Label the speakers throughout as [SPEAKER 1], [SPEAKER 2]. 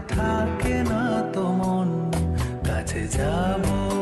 [SPEAKER 1] থাকে না তো মন। কাছে যাব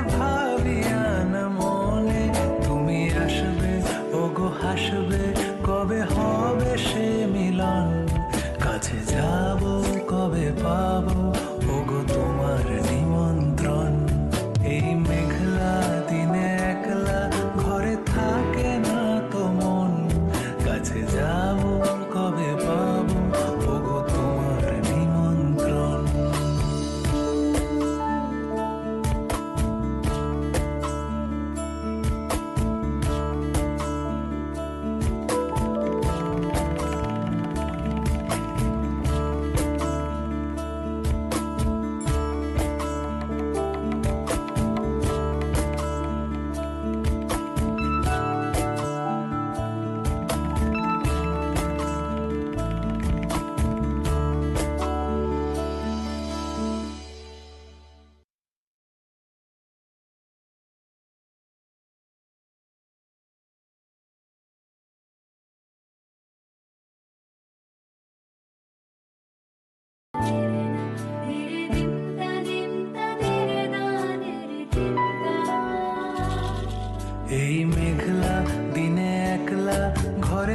[SPEAKER 1] কি যে